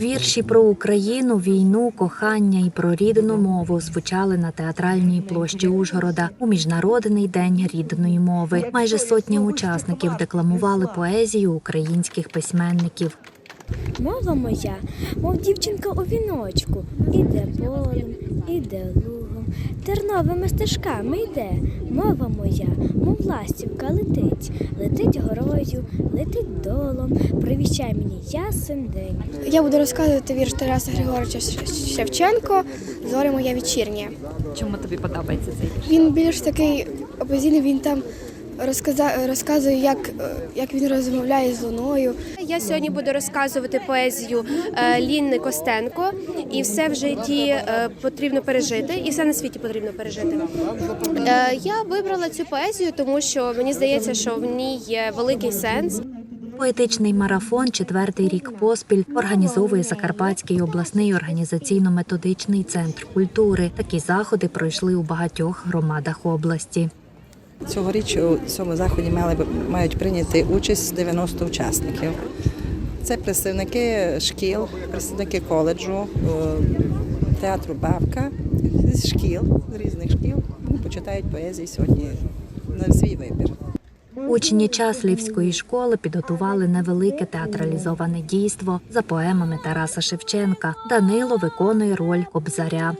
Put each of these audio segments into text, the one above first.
Вірші про Україну, війну, кохання і про рідну мову звучали на театральній площі Ужгорода у міжнародний день рідної мови. Майже сотня учасників декламували поезію українських письменників. Мова моя, мов дівчинка у віночку, іде полем, іде лугом, терновими стежками йде. Мова моя, мов ластівка летить, летить горою, летить долом. Привіщай мені ясен день. Я буду розказувати вірш Тараса Григоровича Шевченко Зоре моя вечірня. Чому тобі подобається цей вірш? Він більш такий опозиційний, він там розказа- розказує, як, е, як він розмовляє з луною. Я сьогодні буду розказувати поезію е, Лінни Костенко, і все в житті е, потрібно пережити, і все на світі потрібно пережити. Я вибрала цю поезію, тому що мені здається, що в ній є великий сенс. Поетичний марафон четвертий рік поспіль організовує Закарпатський обласний організаційно-методичний центр культури. Такі заходи пройшли у багатьох громадах області. Цьогоріч у цьому заході мали мають прийняти участь 90 учасників. Це представники шкіл, представники коледжу, е, театру Бабка з шкіл, з різних шкіл. Вони почитають поезії сьогодні на свій вибір. Учні Часлівської школи підготували невелике театралізоване дійство за поемами Тараса Шевченка. Данило виконує роль кобзаря.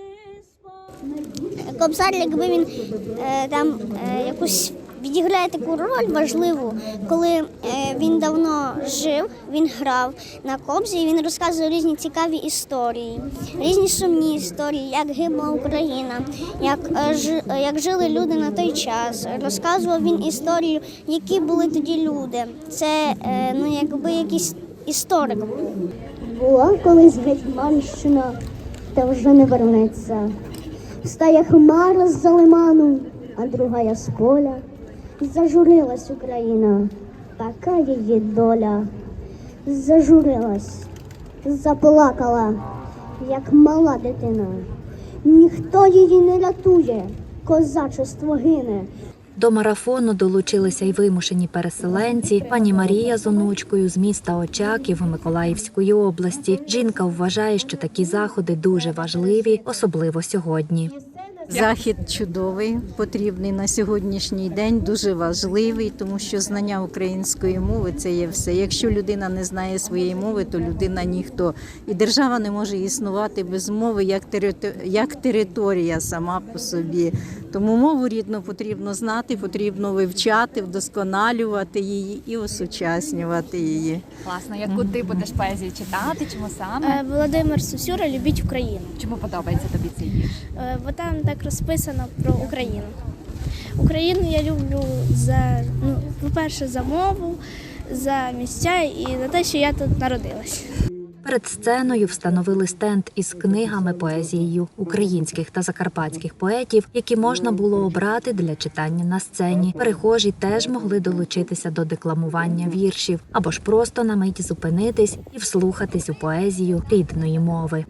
Кобзар, якби він е, там е, якусь відіграє таку роль важливу, коли е, він давно жив, він грав на кобзі, і він розказує різні цікаві історії, різні сумні історії, як гибла Україна, як, як жили люди на той час. Розказував він історію, які були тоді люди. Це ну, якби якийсь історик. Була колись Гетьманщина, та вже не вернеться. Встає хмара з-за лиману, а другая з поля. Зажурилась Україна, така її доля. Зажурилась, заплакала, як мала дитина. Ніхто її не рятує, козачество гине. До марафону долучилися й вимушені переселенці. Пані Марія з онучкою з міста Очаків Миколаївської області. Жінка вважає, що такі заходи дуже важливі, особливо сьогодні. Захід чудовий, потрібний на сьогоднішній день, дуже важливий, тому що знання української мови це є все. Якщо людина не знає своєї мови, то людина ніхто. І держава не може існувати без мови як, територ... як територія сама по собі. Тому мову рідну потрібно знати, потрібно вивчати, вдосконалювати її і осучаснювати її. Класно, яку ти будеш поезію читати? Чому саме? Е, Володимир Сосюра любіть Україну. Чому подобається тобі цей вірш? Е, Бо там так розписано про Україну. Україну я люблю за ну, по-перше, за мову, за місця і за те, що я тут народилась. Перед сценою встановили стенд із книгами поезією українських та закарпатських поетів, які можна було обрати для читання на сцені. Перехожі теж могли долучитися до декламування віршів або ж просто на мить зупинитись і вслухатись у поезію рідної мови.